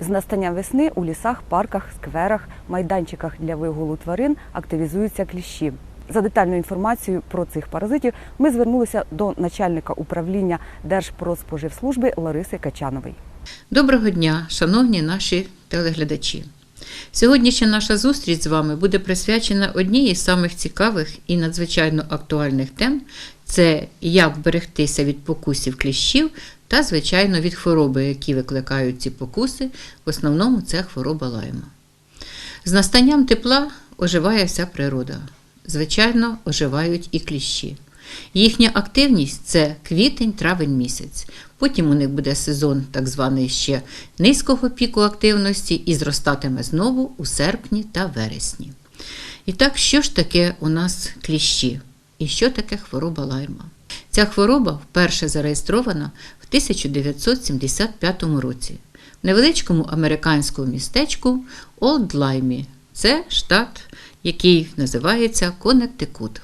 З настання весни у лісах, парках, скверах, майданчиках для вигулу тварин активізуються кліщі. За детальною інформацією про цих паразитів ми звернулися до начальника управління Держпродспоживслужби Лариси Качанової. Доброго дня, шановні наші телеглядачі. Сьогоднішня наша зустріч з вами буде присвячена одній із самих цікавих і надзвичайно актуальних тем це як берегтися від покусів кліщів та, звичайно, від хвороби, які викликають ці покуси. В основному це хвороба лайма. З настанням тепла оживає вся природа. Звичайно, оживають і кліщі. Їхня активність це квітень-травень місяць. Потім у них буде сезон так званий ще низького піку активності і зростатиме знову у серпні та вересні. І так, що ж таке у нас кліщі? І що таке хвороба лайма? Ця хвороба вперше зареєстрована в 1975 році в невеличкому американському містечку Олд Лаймі. Це штат, який називається Коннектикут.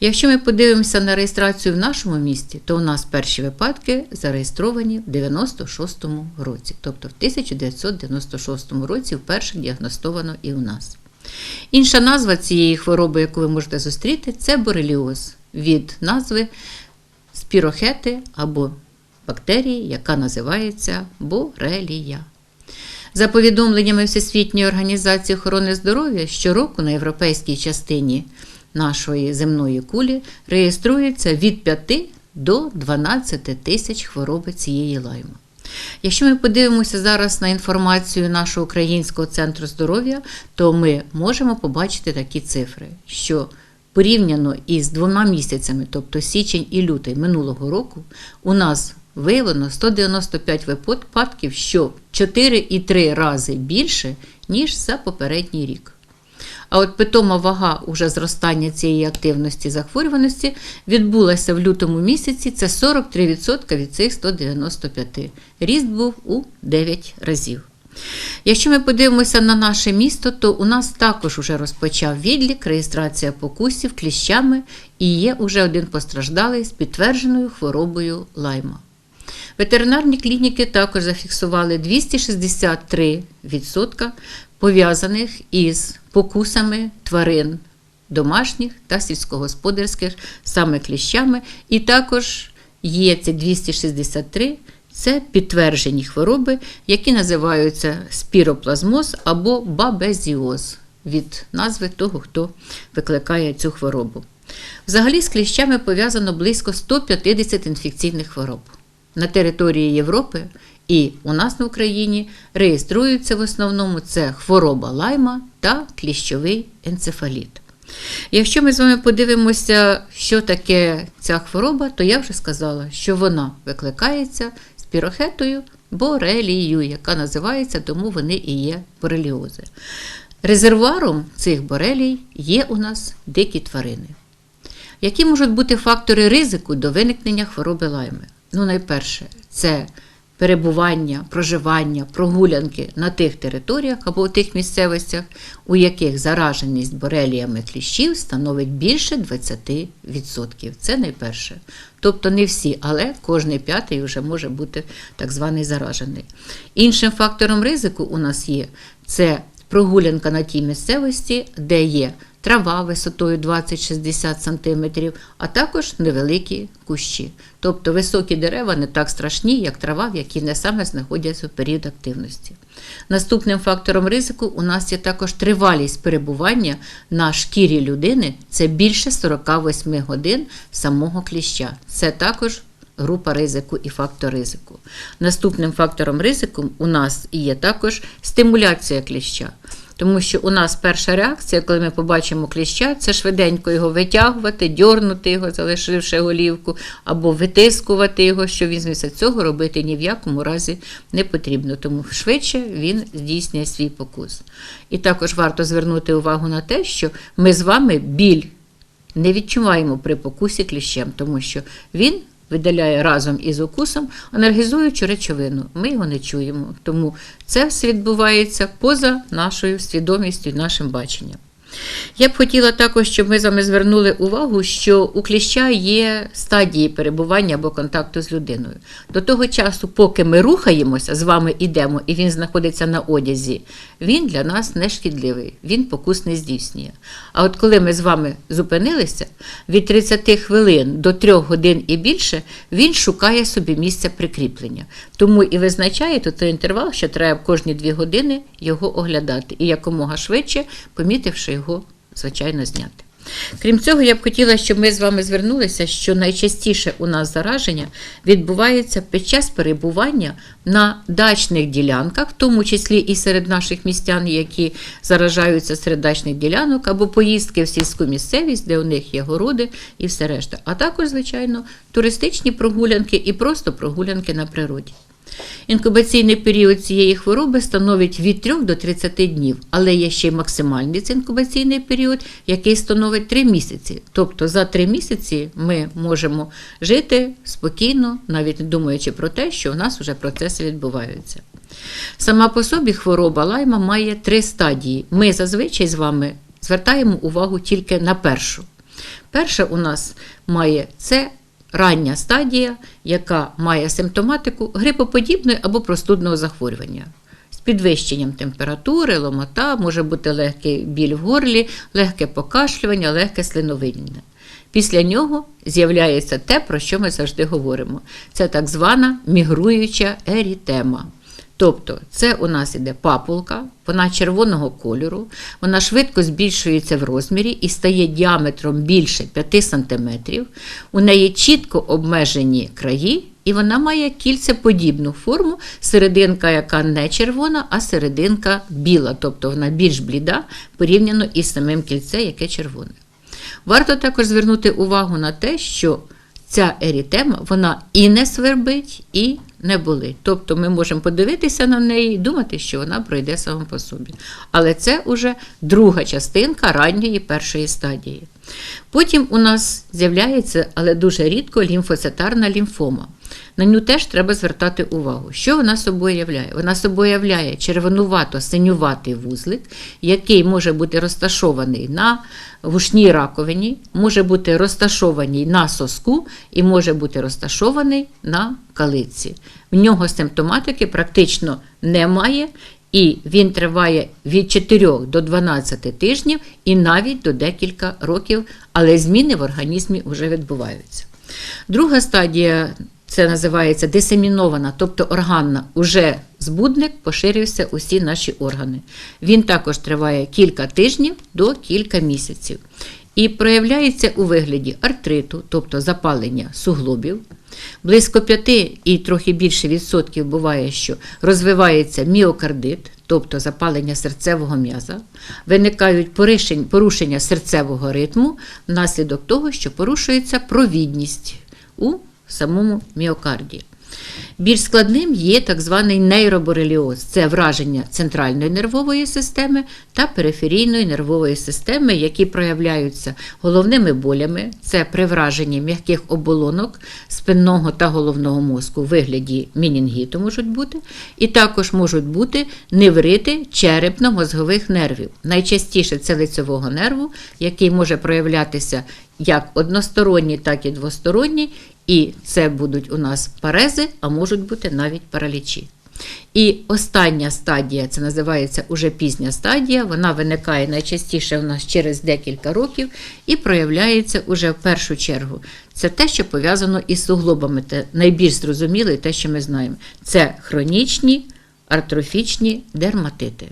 Якщо ми подивимося на реєстрацію в нашому місті, то у нас перші випадки зареєстровані в 96-му році, тобто в 1996 році вперше діагностовано і у нас. Інша назва цієї хвороби, яку ви можете зустріти, це бореліоз від назви спірохети або бактерії, яка називається борелія. За повідомленнями Всесвітньої організації охорони здоров'я, щороку на європейській частині нашої земної кулі реєструється від 5 до 12 тисяч хвороби цієї лайми. Якщо ми подивимося зараз на інформацію нашого Українського центру здоров'я, то ми можемо побачити такі цифри, що порівняно із двома місяцями, тобто січень і лютий минулого року, у нас виявлено 195 випадків, що в 4,3 рази більше, ніж за попередній рік. А от питома вага уже зростання цієї активності захворюваності відбулася в лютому місяці. Це 43% від цих 195. Ріст був у 9 разів. Якщо ми подивимося на наше місто, то у нас також уже розпочав відлік, реєстрація покусів кліщами і є уже один постраждалий з підтвердженою хворобою лайма. Ветеринарні клініки також зафіксували 263% пов'язаних із покусами тварин домашніх та сільськогосподарських, саме кліщами. І також є ці 263 це підтверджені хвороби, які називаються спіроплазмоз або бабезіоз від назви того, хто викликає цю хворобу. Взагалі з кліщами пов'язано близько 150 інфекційних хвороб. На території Європи і у нас на Україні реєструються в основному це хвороба лайма та кліщовий енцефаліт. Якщо ми з вами подивимося, що таке ця хвороба, то я вже сказала, що вона викликається спірохетою борелією, яка називається, тому вони і є бореліози. Резервуаром цих борелій є у нас дикі тварини. Які можуть бути фактори ризику до виникнення хвороби лайми? Ну, найперше, це перебування, проживання, прогулянки на тих територіях або в тих місцевостях, у яких зараженість бореліями кліщів становить більше 20%. Це найперше. Тобто не всі, але кожний п'ятий вже може бути так званий заражений. Іншим фактором ризику у нас є це прогулянка на тій місцевості, де є трава висотою 20-60 см, а також невеликі кущі. Тобто високі дерева не так страшні, як трава, в якій не саме знаходяться в період активності. Наступним фактором ризику у нас є також тривалість перебування на шкірі людини це більше 48 годин самого кліща. Це також група ризику і фактор ризику. Наступним фактором ризику у нас є також стимуляція кліща. Тому що у нас перша реакція, коли ми побачимо кліща, це швиденько його витягувати, дьорнути його, залишивши голівку, або витискувати його, що він візьметься. Цього робити ні в якому разі не потрібно. Тому швидше він здійснює свій покус. І також варто звернути увагу на те, що ми з вами біль не відчуваємо при покусі кліщем, тому що він видаляє разом із укусом анальгізуючу речовину. Ми його не чуємо. Тому це все відбувається поза нашою свідомістю нашим баченням. Я б хотіла також, щоб ми з вами звернули увагу, що у кліща є стадії перебування або контакту з людиною. До того часу, поки ми рухаємося, з вами йдемо, і він знаходиться на одязі, він для нас не шкідливий, він покус не здійснює. А от коли ми з вами зупинилися, від 30 хвилин до 3 годин і більше він шукає собі місця прикріплення. Тому і визначає той інтервал, що треба кожні 2 години його оглядати і якомога швидше, помітивши його, звичайно, зняти. Крім цього, я б хотіла, щоб ми з вами звернулися, що найчастіше у нас зараження відбувається під час перебування на дачних ділянках, в тому числі і серед наших містян, які заражаються серед дачних ділянок, або поїздки в сільську місцевість, де у них є городи і все решта. А також, звичайно, туристичні прогулянки і просто прогулянки на природі. Інкубаційний період цієї хвороби становить від 3 до 30 днів, але є ще й максимальний інкубаційний період, який становить 3 місяці. Тобто за 3 місяці ми можемо жити спокійно, навіть не думаючи про те, що в нас вже процеси відбуваються. Сама по собі хвороба лайма має три стадії. Ми зазвичай з вами звертаємо увагу тільки на першу. Перша у нас має це рання стадія, яка має симптоматику грипоподібної або простудного захворювання. З підвищенням температури, ломота, може бути легкий біль в горлі, легке покашлювання, легке слиновидіння. Після нього з'являється те, про що ми завжди говоримо. Це так звана мігруюча ерітема. Тобто це у нас іде папулка, вона червоного кольору, вона швидко збільшується в розмірі і стає діаметром більше 5 см. У неї чітко обмежені краї, і вона має кільцеподібну форму, серединка, яка не червона, а серединка біла, тобто вона більш бліда порівняно із самим кільце, яке червоне. Варто також звернути увагу на те, що ця ерітема вона і не свербить, і не болить. Тобто ми можемо подивитися на неї і думати, що вона пройде сама по собі. Але це вже друга частинка ранньої першої стадії. Потім у нас з'являється, але дуже рідко, лімфоцитарна лімфома. На нього теж треба звертати увагу. Що вона собою являє? Вона собою являє червонувато-синюватий вузлик, який може бути розташований на вушній раковині, може бути розташований на соску і може бути розташований на калиці. В нього симптоматики практично немає. І він триває від 4 до 12 тижнів і навіть до декілька років, але зміни в організмі вже відбуваються. Друга стадія це називається дисемінована, тобто органна. Уже збудник поширився усі наші органи. Він також триває кілька тижнів до кілька місяців. І проявляється у вигляді артриту, тобто запалення суглобів. Близько 5 і трохи більше відсотків буває, що розвивається міокардит, тобто запалення серцевого м'яза, виникають порушення серцевого ритму внаслідок того, що порушується провідність у самому міокарді. Більш складним є так званий нейробореліоз. Це враження центральної нервової системи та периферійної нервової системи, які проявляються головними болями, це при враженні м'яких оболонок спинного та головного мозку в вигляді мінінгіту можуть бути, і також можуть бути неврити черепно-мозгових нервів. Найчастіше це лицевого нерву, який може проявлятися як односторонній, так і двосторонній, і це будуть у нас парези, а можуть бути навіть паралічі. І остання стадія, це називається уже пізня стадія, вона виникає найчастіше у нас через декілька років і проявляється уже в першу чергу. Це те, що пов'язано із суглобами, те найбільш зрозуміле, те, що ми знаємо. Це хронічні артрофічні дерматити.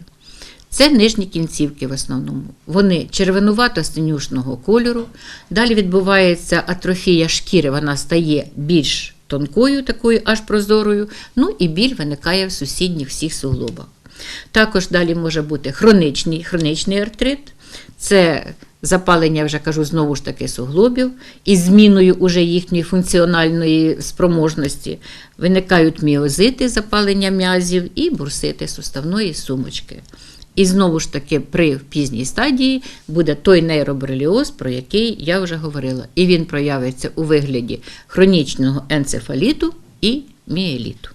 Це нижні кінцівки в основному. Вони червонувато-синюшного кольору. Далі відбувається атрофія шкіри, вона стає більш тонкою, такою аж прозорою. Ну і біль виникає в сусідніх всіх суглобах. Також далі може бути хронічний, хронічний артрит. Це запалення, вже кажу, знову ж таки суглобів, із зміною уже їхньої функціональної спроможності виникають міозити, запалення м'язів і бурсити суставної сумочки. І знову ж таки, при пізній стадії буде той нейробореліоз, про який я вже говорила. І він проявиться у вигляді хронічного енцефаліту і міеліту.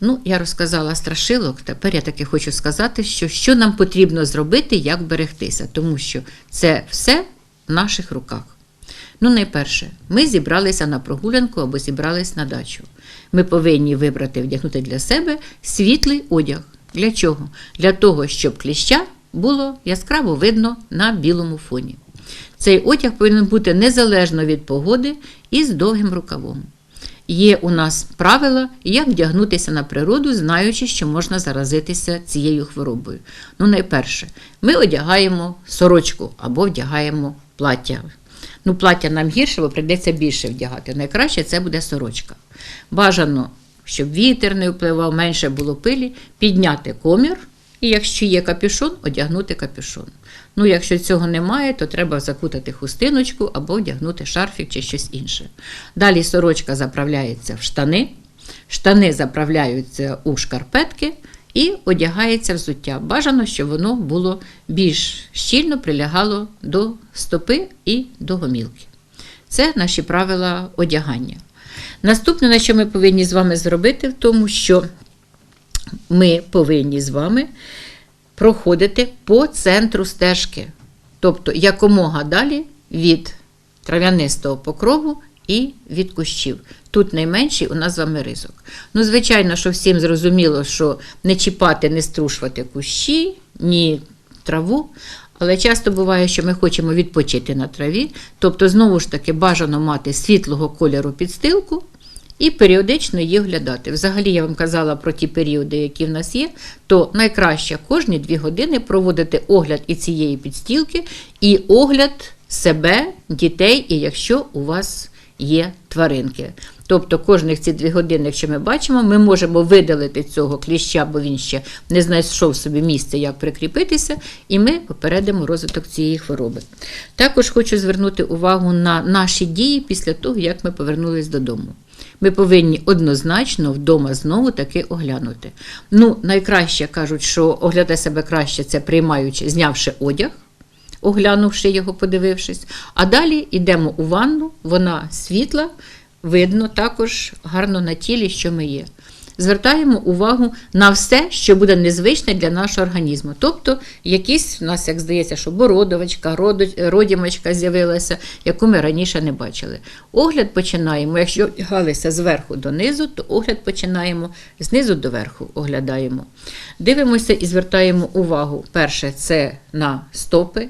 Ну, я розказала страшилок. Тепер я таки хочу сказати, що, що нам потрібно зробити, як берегтися, тому що це все в наших руках. Ну, найперше, ми зібралися на прогулянку або зібрались на дачу. Ми повинні вибрати, вдягнути для себе світлий одяг. Для чого? Для того, щоб кліща було яскраво видно на білому фоні. Цей одяг повинен бути незалежно від погоди і з довгим рукавом. Є у нас правила, як вдягнутися на природу, знаючи, що можна заразитися цією хворобою. Ну, найперше, ми одягаємо сорочку або вдягаємо плаття. Ну, плаття нам гірше, бо прийдеться більше вдягати. Найкраще це буде сорочка. Бажано, щоб вітер не впливав, менше було пилі, підняти комір, і якщо є капюшон, одягнути капюшон. Ну, якщо цього немає, то треба закутати хустиночку або вдягнути шарфік чи щось інше. Далі сорочка заправляється в штани, штани заправляються у шкарпетки і одягається взуття. Бажано, щоб воно було більш щільно прилягало до стопи і до гомілки. Це наші правила одягання. Наступне, на що ми повинні з вами зробити, в тому, що ми повинні з вами проходити по центру стежки, тобто якомога далі від трав'янистого покрову і від кущів. Тут найменший у нас з вами ризик. Ну, звичайно, що всім зрозуміло, що не чіпати, не струшувати кущі, ні траву. Але часто буває, що ми хочемо відпочити на траві, тобто, знову ж таки, бажано мати світлого кольору підстилку і періодично її оглядати. Взагалі, я вам казала про ті періоди, які в нас є, то найкраще кожні дві години проводити огляд і цієї підстілки, і огляд себе, дітей, і якщо у вас є тваринки. Тобто кожних ці дві години, якщо ми бачимо, ми можемо видалити цього кліща, бо він ще не знайшов собі місце, як прикріпитися, і ми попередимо розвиток цієї хвороби. Також хочу звернути увагу на наші дії після того, як ми повернулись додому. Ми повинні однозначно вдома знову таки оглянути. Ну, найкраще кажуть, що оглядати себе краще це приймаючи, знявши одяг оглянувши його, подивившись. А далі йдемо у ванну, вона світла, видно також гарно на тілі, що ми є. Звертаємо увагу на все, що буде незвичне для нашого організму. Тобто, якісь в нас, як здається, що бородовочка, родо- родімочка з'явилася, яку ми раніше не бачили. Огляд починаємо, якщо вдягалися зверху донизу, то огляд починаємо знизу до верху оглядаємо. Дивимося і звертаємо увагу. Перше, це на стопи,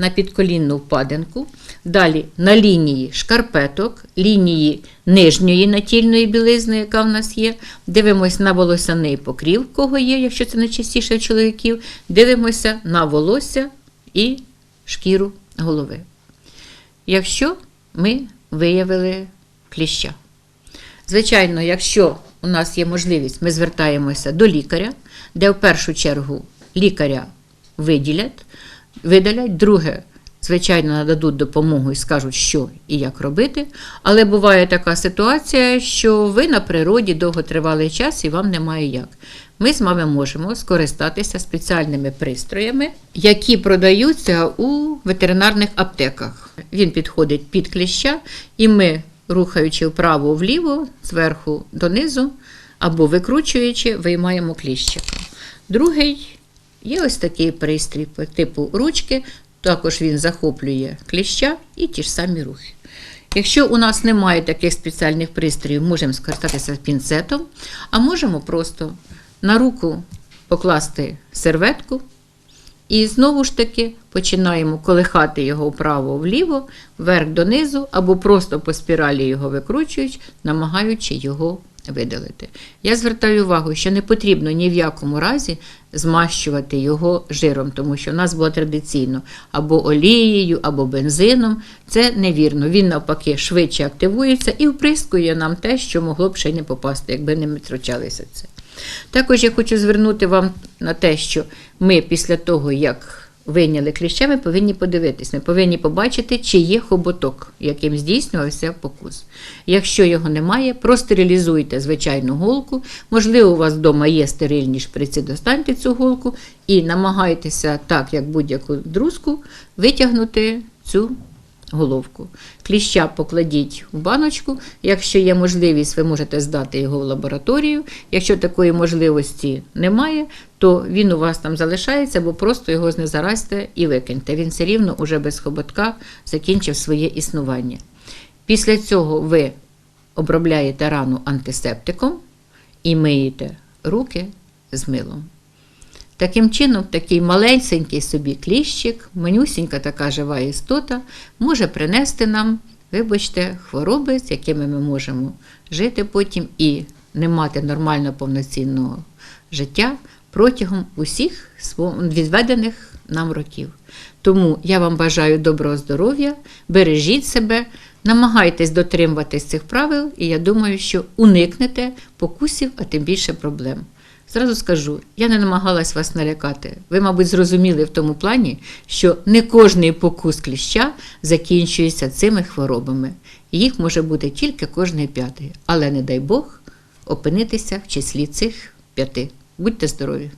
на підколінну впадинку, далі на лінії шкарпеток, лінії нижньої натільної білизни, яка в нас є. Дивимося на волосяний покрів, кого є, якщо це найчастіше в чоловіків. Дивимося на волосся і шкіру голови. Якщо ми виявили кліща. Звичайно, якщо у нас є можливість, ми звертаємося до лікаря, де в першу чергу лікаря виділять, видалять, друге, звичайно, нададуть допомогу і скажуть, що і як робити. Але буває така ситуація, що ви на природі довготривалий час і вам немає як. Ми з вами можемо скористатися спеціальними пристроями, які продаються у ветеринарних аптеках. Він підходить під кліща, і ми, рухаючи вправо-вліво, зверху донизу, або викручуючи, виймаємо кліщика. Другий Є ось такий пристрій типу ручки, також він захоплює кліща і ті ж самі рухи. Якщо у нас немає таких спеціальних пристроїв, можемо скористатися пінцетом, а можемо просто на руку покласти серветку і знову ж таки починаємо колихати його вправо-вліво, вверх донизу, або просто по спіралі його викручуючи, намагаючи його видалити. Я звертаю увагу, що не потрібно ні в якому разі змащувати його жиром, тому що в нас було традиційно або олією, або бензином. Це невірно. Він навпаки швидше активується і вприскує нам те, що могло б ще не попасти, якби не втручалися це. Також я хочу звернути вам на те, що ми після того, як вийняли кліща, ми повинні подивитись, ми повинні побачити, чи є хоботок, яким здійснювався покус. Якщо його немає, простерилізуйте звичайну голку. Можливо, у вас вдома є стерильні шприці, достаньте цю голку і намагайтеся, так як будь-яку друзку, витягнути цю головку. Кліща покладіть в баночку. Якщо є можливість, ви можете здати його в лабораторію. Якщо такої можливості немає, то він у вас там залишається, або просто його знезаразьте і викиньте. Він все рівно уже без хоботка закінчив своє існування. Після цього ви обробляєте рану антисептиком і миєте руки з милом. Таким чином, такий маленький собі кліщик, манюсінька така жива істота, може принести нам, вибачте, хвороби, з якими ми можемо жити потім і не мати нормально повноцінного життя протягом усіх відведених нам років. Тому я вам бажаю доброго здоров'я, бережіть себе, намагайтесь дотримуватись цих правил, і я думаю, що уникнете покусів, а тим більше проблем. Зразу скажу, я не намагалась вас налякати. Ви, мабуть, зрозуміли в тому плані, що не кожний покус кліща закінчується цими хворобами. Їх може бути тільки кожний п'ятий. Але не дай Бог опинитися в числі цих п'яти. Будьте здорові!